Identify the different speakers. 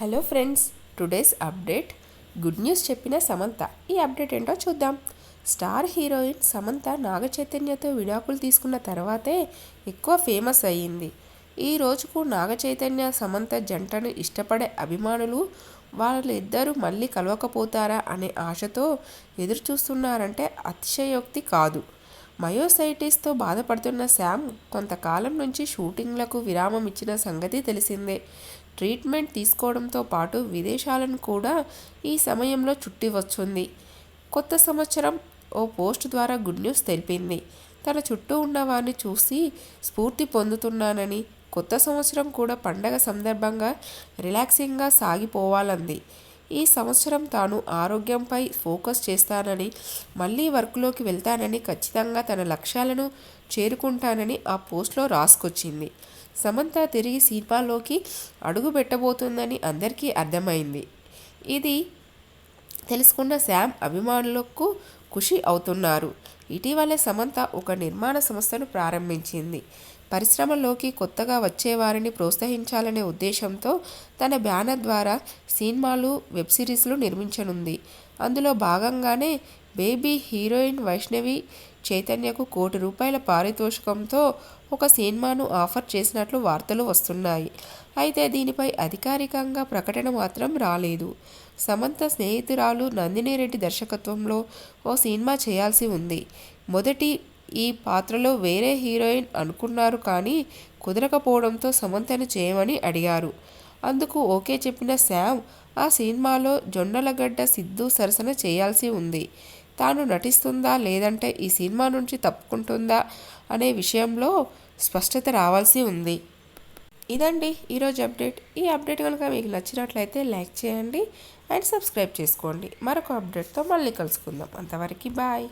Speaker 1: Hello friends today's update. Good news చెప్పిన సమంత. ఈ update ఏంటో చూద్దాం. స్టార్ హీరోయిన్ సమంత నాగ చైతన్యతో విడాకులు తీసుకున్న తర్వాతే ఎక్కువ ఫేమస్ అయ్యింది. ఈ రోజుకు నాగ చైతన్య సమంత జంటను ఇష్టపడే అభిమానులు వాళ్ళిద్దరూ మళ్ళీ కలవకపోతారా అనే ఆశతో ఎదురు చూస్తున్నారంటే అతిశయోక్తి కాదు. మయోసైటిస్తో బాధపడుతున్న శామ్ కొంతకాలం నుంచి షూటింగ్లకు విరామం ఇచ్చిన సంగతి తెలిసిందే. ట్రీట్మెంట్ తీసుకోవడంతో పాటు విదేశాలను కూడా ఈ సమయంలో చుట్టి వచ్చింది. కొత్త సంవత్సరం ఓ పోస్ట్ ద్వారా గుడ్ న్యూస్ తెలిపింది. తన చుట్టూ ఉన్నవారిని చూసి స్ఫూర్తి పొందుతున్నానని కొత్త సంవత్సరం కూడా పండగ సందర్భంగా రిలాక్సింగ్గా సాగిపోవాలంది. ఈ సంవత్సరం తాను ఆరోగ్యంపై ఫోకస్ చేస్తానని మళ్ళీ వర్క్లోకి వెళ్తానని ఖచ్చితంగా తన లక్ష్యాలను చేరుకుంటానని ఆ పోస్ట్లో రాసుకొచ్చింది. సమంత తిరిగి సినిమాలోకి అడుగు పెట్టబోతుందని అందరికీ అర్థమైంది. ఇది తెలుసుకున్న శామ్ అభిమానులకు ఖుషి అవుతున్నారు. ఇటీవలే సమంత ఒక నిర్మాణ సంస్థను ప్రారంభించింది. పరిశ్రమలోకి కొత్తగా వచ్చేవారిని ప్రోత్సహించాలనే ఉద్దేశంతో తన బ్యానర్ ద్వారా సినిమాలు వెబ్ సిరీస్లు నిర్మించనుంది. అందులో భాగంగానే బేబీ హీరోయిన్ వైష్ణవి చైతన్యకు కోటి రూపాయల పారితోషికంతో ఒక సినిమాను ఆఫర్ చేసినట్లు వార్తలు వస్తున్నాయి. అయితే దీనిపై అధికారికంగా ప్రకటన మాత్రం రాలేదు. సమంత స్నేహితురాలు నందిని రెడ్డి దర్శకత్వంలో ఓ సినిమా చేయాల్సి ఉంది. మొదటి ఈ పాత్రలో వేరే హీరోయిన్ అనుకున్నారు కానీ కుదరకపోవడంతో సమంతను చేయమని అడిగారు. అందుకు ఓకే చెప్పిన శామ్ ఆ సినిమాలో జొన్నలగడ్డ సిద్ధు సరసన చేయాల్సి ఉంది. తాను నటిస్తుందా? లేదంటే ఈ సినిమా నుంచి తప్పుకుంటుందా? అనే విషయంలో స్పష్టత రావాల్సి ఉంది. ఇదండి ఈరోజు అప్డేట్. ఈ అప్డేట్ కనుక మీకు నచ్చినట్లయితే లైక్ చేయండి అండ్ సబ్స్క్రైబ్ చేసుకోండి. మరొక అప్డేట్తో మళ్ళీ కలుసుకుందాం. అంతవరకు బాయ్.